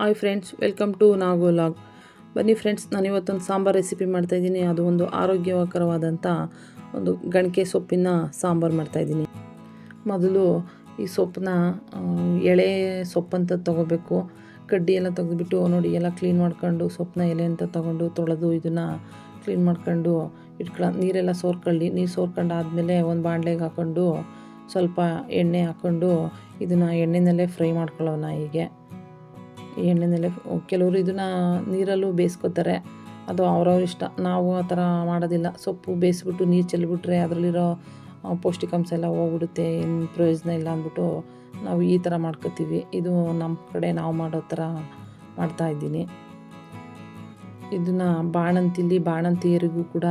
Hi friends welcome to Nago log ಬನ್ನಿ friends ನಾನು ಇವತ್ತೊಂದು ಸಾಂಬಾರು ರೆಸಿಪಿ ಮಾಡ್ತಾಯಿದ್ದೀನಿ ಅದು ಒಂದು ಆರೋಗ್ಯಕರವಾದಂಥ ಒಂದು ಗಣಿಕೆ ಸೊಪ್ಪಿನ ಸಾಂಬಾರು ಮಾಡ್ತಾಯಿದ್ದೀನಿ ಮೊದಲು ಈ ಸೊಪ್ಪನ್ನ ಎಳೆ ಸೊಪ್ಪಂತ ತೊಗೋಬೇಕು. ಕಡ್ಡಿ ಎಲ್ಲ ತೆಗೆದುಬಿಟ್ಟು ನೋಡಿ, ಎಲ್ಲ ಕ್ಲೀನ್ ಮಾಡ್ಕೊಂಡು ಸೊಪ್ಪನ್ನ ಎಲೆ ಅಂತ ತೊಗೊಂಡು ತೊಳೆದು ಇದನ್ನು ಕ್ಲೀನ್ ಮಾಡ್ಕೊಂಡು ಇಟ್ಕೊಳ ನೀರೆಲ್ಲ ಸೋರ್ಕೊಳ್ಳಿ. ನೀರು ಸೋರ್ಕೊಂಡು ಆದಮೇಲೆ ಒಂದು ಬಾಣಲೆಗೆ ಹಾಕ್ಕೊಂಡು ಸ್ವಲ್ಪ ಎಣ್ಣೆ ಹಾಕ್ಕೊಂಡು ಇದನ್ನು ಎಣ್ಣೆನಲ್ಲೇ ಫ್ರೈ ಮಾಡ್ಕೊಳ್ಳೋಣ ಹೀಗೆ. ಎಣ್ಣೆನಲ್ಲೇ ಕೆಲವರು ಇದನ್ನು ನೀರಲ್ಲೂ ಬೇಯಿಸ್ಕೊತಾರೆ. ಅದು ಅವ್ರವ್ರ ಇಷ್ಟ. ನಾವು ಆ ಥರ ಮಾಡೋದಿಲ್ಲ. ಸೊಪ್ಪು ಬೇಯಿಸ್ಬಿಟ್ಟು ನೀರು ಚೆಲ್ಲಿಬಿಟ್ರೆ ಅದರಲ್ಲಿರೋ ಪೌಷ್ಟಿಕಾಂಶ ಎಲ್ಲ ಹೋಗ್ಬಿಡುತ್ತೆ, ಏನು ಪ್ರಯೋಜನ ಇಲ್ಲ ಅಂದ್ಬಿಟ್ಟು ನಾವು ಈ ಥರ ಮಾಡ್ಕೋತೀವಿ. ಇದು ನಮ್ಮ ಕಡೆ ನಾವು ಮಾಡೋ ಥರ ಮಾಡ್ತಾ ಇದ್ದೀನಿ. ಇದನ್ನು ಬಾಣಂತಿಲಿ ಬಾಣಂತಿಯರಿಗೂ ಕೂಡ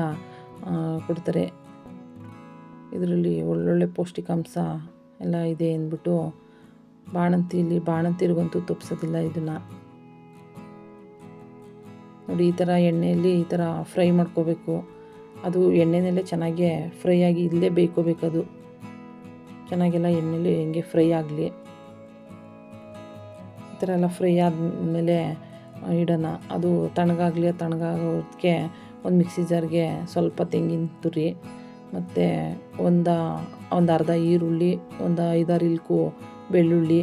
ಕೊಡ್ತಾರೆ. ಇದರಲ್ಲಿ ಒಳ್ಳೊಳ್ಳೆ ಪೌಷ್ಟಿಕಾಂಶ ಎಲ್ಲ ಇದೆ ಅಂದ್ಬಿಟ್ಟು ಬಾಣಂತಿಲಿ ಬಾಣಂತಿರಿಗಂತೂ ತುಪ್ಪಿಸೋದಿಲ್ಲ ಇದನ್ನು. ನೋಡಿ, ಈ ಥರ ಎಣ್ಣೆಯಲ್ಲಿ ಈ ಥರ ಫ್ರೈ ಮಾಡ್ಕೋಬೇಕು. ಅದು ಎಣ್ಣೆನಲ್ಲೇ ಚೆನ್ನಾಗಿ ಫ್ರೈ ಆಗಿ ಇಲ್ಲೇ ಅದು. ಚೆನ್ನಾಗೆಲ್ಲ ಎಣ್ಣೆಲಿ ಹೆಂಗೆ ಫ್ರೈ ಆಗಲಿ. ಈ ಥರ ಎಲ್ಲ ಫ್ರೈ ಆದಮೇಲೆ ಇಡೋಣ. ಅದು ತಣ್ಣಗಾಗಲಿ ತಣ್ಣಗಾಗೋದಕ್ಕೆ ಒಂದು ಮಿಕ್ಸಿ ಜಾರ್ಗೆ ಸ್ವಲ್ಪ ತೆಂಗಿನ ತುರಿ ಮತ್ತು ಒಂದು ಒಂದು ಅರ್ಧ ಈರುಳ್ಳಿ, ಒಂದು ಐದಾರು ಇಲ್ಕು ಬೆಳ್ಳುಳ್ಳಿ,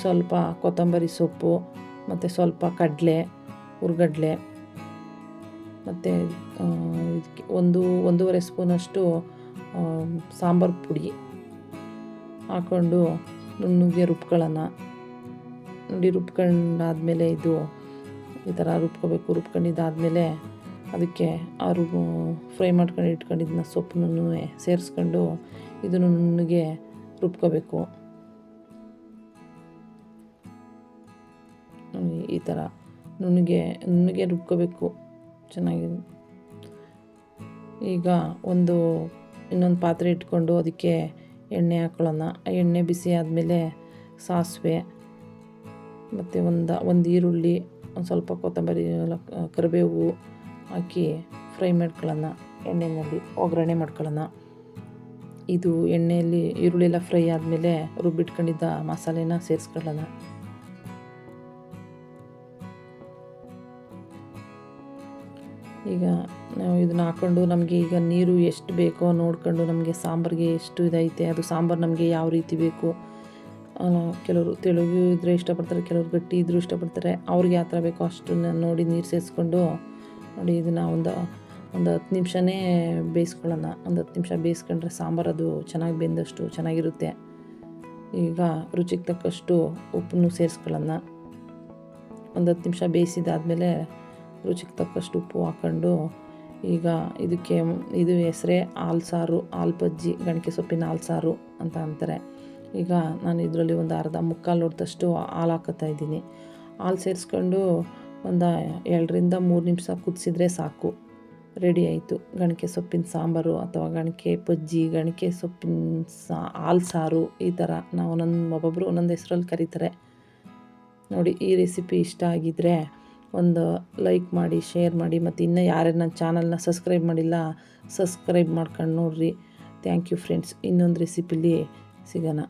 ಸ್ವಲ್ಪ ಕೊತ್ತಂಬರಿ ಸೊಪ್ಪು, ಮತ್ತು ಸ್ವಲ್ಪ ಕಡಲೆ, ಹುರ್ಗಡ್ಲೆ, ಮತ್ತು ಇದಕ್ಕೆ ಒಂದು, ಒಂದೂವರೆ ಸ್ಪೂನಷ್ಟು ಸಾಂಬಾರು ಪುಡಿ ಹಾಕ್ಕೊಂಡು ನುಣ್ಣುಗೆ ರುಬ್ಕೊಳ್ಳೋಣ. ನೋಡಿ, ರುಬ್ಕೊಂಡಾದಮೇಲೆ ಇದು ಈ ಥರ ರುಬ್ಕೋಬೇಕು. ರುಬ್ಕೊಂಡಿದ್ದಾದಮೇಲೆ ಅದಕ್ಕೆ ಆ ಫ್ರೈ ಮಾಡ್ಕೊಂಡು ಇಟ್ಕೊಂಡಿದ್ದನ್ನ ಸೊಪ್ಪನ್ನು ಸೇರಿಸ್ಕೊಂಡು ಇದನ್ನು ನುಣ್ಣಗೆ ರುಬ್ಕೋಬೇಕು. ಈ ಥರ. ನುಣ್ಣಗೆ ನುಣ್ಣಗೆ ರುಬ್ಕೋಬೇಕು. ಚೆನ್ನಾಗಿ. ಈಗ ಒಂದು, ಇನ್ನೊಂದು ಪಾತ್ರೆ ಇಟ್ಕೊಂಡು ಅದಕ್ಕೆ ಎಣ್ಣೆ ಹಾಕ್ಕೊಳ್ಳೋಣ ಆ ಎಣ್ಣೆ ಬಿಸಿ ಆದಮೇಲೆ ಸಾಸಿವೆ, ಮತ್ತು ಒಂದು ಒಂದು ಈರುಳ್ಳಿ, ಒಂದು ಸ್ವಲ್ಪ ಕೊತ್ತಂಬರಿ ಕರಿಬೇವು ಹಾಕಿ ಫ್ರೈ ಮಾಡ್ಕೊಳ್ಳೋಣ. ಎಣ್ಣೆಯಲ್ಲಿ ಒಗ್ಗರಣೆ ಮಾಡ್ಕೊಳ್ಳೋಣ. ಇದು ಎಣ್ಣೆಯಲ್ಲಿ ಈರುಳ್ಳಿ ಎಲ್ಲ ಫ್ರೈ ಆದಮೇಲೆ ರುಬ್ಬಿಟ್ಕೊಂಡಿದ್ದ ಮಸಾಲೆನ ಸೇರಿಸ್ಕೊಳ್ಳೋಣ. ಈಗ ನಾವು ಇದನ್ನ ಹಾಕ್ಕೊಂಡು ನಮಗೆ ಈಗ ನೀರು ಎಷ್ಟು ಬೇಕೋ ನೋಡ್ಕೊಂಡು ನಮಗೆ ಸಾಂಬಾರಿಗೆ ಎಷ್ಟು ಇದೈತೆ, ಅದು ಸಾಂಬಾರು ನಮಗೆ ಯಾವ ರೀತಿ ಬೇಕು. ಕೆಲವರು ತೆಳುಗು ಇದ್ದರೆ ಇಷ್ಟಪಡ್ತಾರೆ, ಕೆಲವರು ಗಟ್ಟಿ ಇದ್ದರೂ ಇಷ್ಟಪಡ್ತಾರೆ. ಅವ್ರಿಗೆ ಯಾವ ಥರ ಬೇಕೋ ಅಷ್ಟನ್ನ ನೋಡಿ ನೀರು ಸೇರಿಸ್ಕೊಂಡು ನೋಡಿ ಇದನ್ನು ಒಂದು ಒಂದು ಹತ್ತು ನಿಮಿಷನೇ ಬೇಯಿಸ್ಕೊಳ್ಳೋಣ. ಒಂದು ಹತ್ತು ನಿಮಿಷ ಬೇಯಿಸ್ಕೊಂಡ್ರೆ ಸಾಂಬಾರು ಅದು ಚೆನ್ನಾಗಿ ಬೆಂದಷ್ಟು ಚೆನ್ನಾಗಿರುತ್ತೆ. ಈಗ ರುಚಿಗೆ ತಕ್ಕಷ್ಟು ಉಪ್ಪನ್ನು ಸೇರಿಸ್ಕೊಳ್ಳೋಣ. ಒಂದು ಹತ್ತು ನಿಮಿಷ ಬೇಯಿಸಿದಾದ್ಮೇಲೆ ರುಚಿಗೆ ತಕ್ಕಷ್ಟು ಉಪ್ಪು ಹಾಕ್ಕೊಂಡು ಈಗ ಇದಕ್ಕೆ ಇದು ಹೆಸರೇ ಹಾಲು ಸಾರು, ಹಾಲು ಬಜ್ಜಿ, ಗಣಿಕೆ ಸೊಪ್ಪಿನ ಹಾಲು ಸಾರು ಅಂತ ಅಂತಾರೆ. ಈಗ ನಾನು ಇದರಲ್ಲಿ ಒಂದು ಅರ್ಧ ಮುಕ್ಕಾಲು ಹೊಡೆದಷ್ಟು ಹಾಲು ಹಾಕೋತಾ ಇದ್ದೀನಿ. ಹಾಲು ಸೇರಿಸ್ಕೊಂಡು ಒಂದು ಎರಡರಿಂದ ಮೂರು ನಿಮಿಷ ಕುದಿಸಿದ್ರೆ ಸಾಕು. ರೆಡಿ ಆಯಿತು. ಗಣಿಕೆ ಸೊಪ್ಪಿನ ಸಾಂಬಾರು ಅಥವಾ ಗಣಿಕೆ ಬಜ್ಜಿ, ಗಣಿಕೆ ಸೊಪ್ಪಿನ ಸಾ, ಹಾಲು ಸಾರು ಈ ಥರ ನಾವು ಒಂದೊಂದು ಒಬ್ಬೊಬ್ಬರು ಒಂದೊಂದು ಹೆಸರಲ್ಲಿ ಕರೀತಾರೆ. ನೋಡಿ ಈ ರೆಸಿಪಿ ಇಷ್ಟ ಆಗಿದ್ದರೆ ಒಂದು ಲೈಕ್ ಮಾಡಿ ಶೇರ್ ಮಾಡಿ ಮತ್ತು ಇನ್ನೂ ಯಾರ್ಯಾರು ನನ್ನ ಚಾನಲ್ನ ಸಬ್ಸ್ಕ್ರೈಬ್ ಮಾಡಿಲ್ಲ ಸಬ್ಸ್ಕ್ರೈಬ್ ಮಾಡ್ಕೊಂಡು ನೋಡ್ರಿ. ಥ್ಯಾಂಕ್ ಯು ಫ್ರೆಂಡ್ಸ್ ಇನ್ನೊಂದು ರೆಸಿಪಿಲಿ ಸಿಗೋಣ.